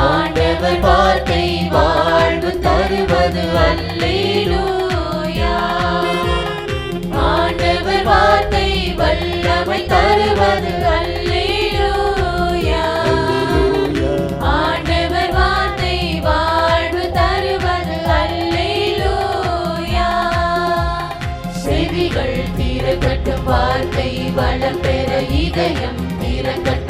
ஆண்டவர் வார்த்தை வாழ்வு தருவது அல்லேலூயா ஆண்டவர் வார்த்தை வல்லமை தருவது அல்லேலூயா ஆண்டவர் வார்த்தை வாழ்வு தருவது அல்லேலூயா செவிகள் திறக்கட்டும் வார்த்தை வளம் பெற இதயம் திறக்கட்டும்.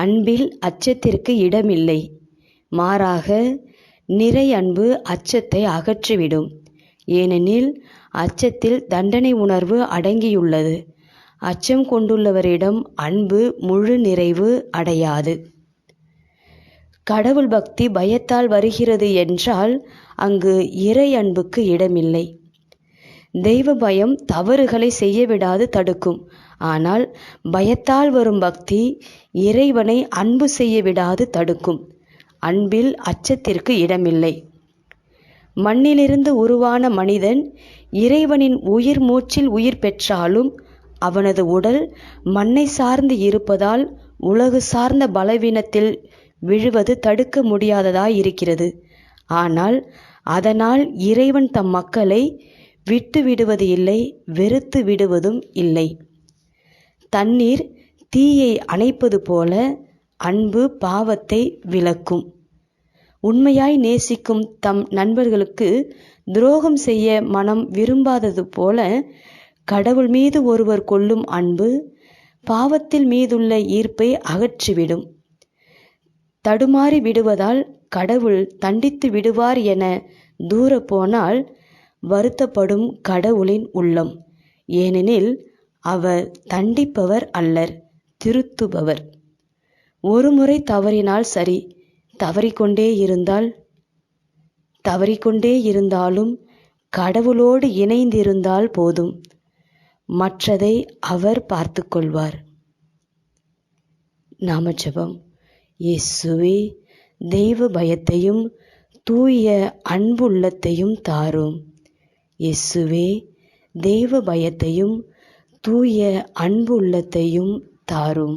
அன்பில் அச்சத்திற்கு இடமில்லை. மாறாக நிறை அன்பு அச்சத்தை அகற்றிவிடும். ஏனெனில் அச்சத்தில் தண்டனை உணர்வு அடங்கியுள்ளது. அச்சம் கொண்டுள்ளவரிடம் அன்பு முழு நிறைவு அடையாது. கடவுள் பக்தி பயத்தால் வருகிறது என்றால் அங்கு இறை அன்புக்கு இடமில்லை. தெய்வ பயம் தவறுகளை செய்ய விடாது தடுக்கும். ஆனால் பயத்தால் வரும் பக்தி இறைவனை அன்பு செய்ய விடாது தடுக்கும். அன்பில் அச்சத்திற்கு இடமில்லை. மண்ணிலிருந்து உருவான மனிதன் இறைவனின் உயிர் மூச்சில் உயிர் பெற்றாலும் அவனது உடல் மண்ணை சார்ந்து இருப்பதால் உலகு சார்ந்த பலவீனத்தில் விழுவது தடுக்க முடியாததாய் இருக்கிறது. ஆனால் அதனால் இறைவன் தம் மக்களை விட்டு விடுவது இல்லை வெறுத்து விடுவதும் இல்லை. தண்ணீர் தீயை அணைப்பது போல அன்பு பாவத்தை விளக்கும். உண்மையாய் நேசிக்கும் தம் நண்பர்களுக்கு துரோகம் செய்ய மனம் விரும்பாதது போல கடவுள் மீது ஒருவர் கொள்ளும் அன்பு பாவத்தில் மீதுள்ள ஈர்ப்பை அகற்றிவிடும். தடுமாறி விடுவதால் கடவுள் தண்டித்து விடுவார் என தூர போனால் வருத்தப்படும் கடவுளின் உள்ளம். ஏனெனில் அவர் தண்டிப்பவர் அல்லர். திருத்துபவர். ஒருமுறை தவறினால் சரி தவறிக்கொண்டே இருந்தால் தவறிக்கொண்டே இருந்தாலும் கடவுளோடு இணைந்திருந்தால் போதும். மற்றதை அவர் பார்த்து கொள்வார். நாம ஜெபம் இயேசுவே தெய்வ பயத்தையும் தூய அன்புள்ளத்தையும் தாரும். இயேசுவே தெய்வ பயத்தையும் தூய அன்புள்ளத்தையும் தாரும்.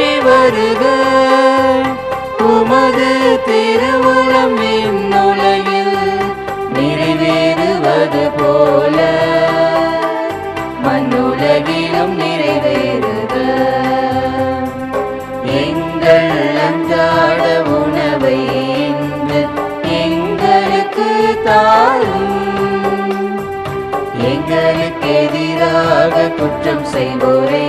ஆட்சி வருக உமது திருவுளம் இந்நுலகில் நிறைவேறுவது போல. மண்ணுலகிலும் நிறைவேறுக. எங்கள் அன்றாட உணவை இன்று எங்களுக்கு தாரும். எங்களுக்கு எதிராக குற்றம் செய்வோரே.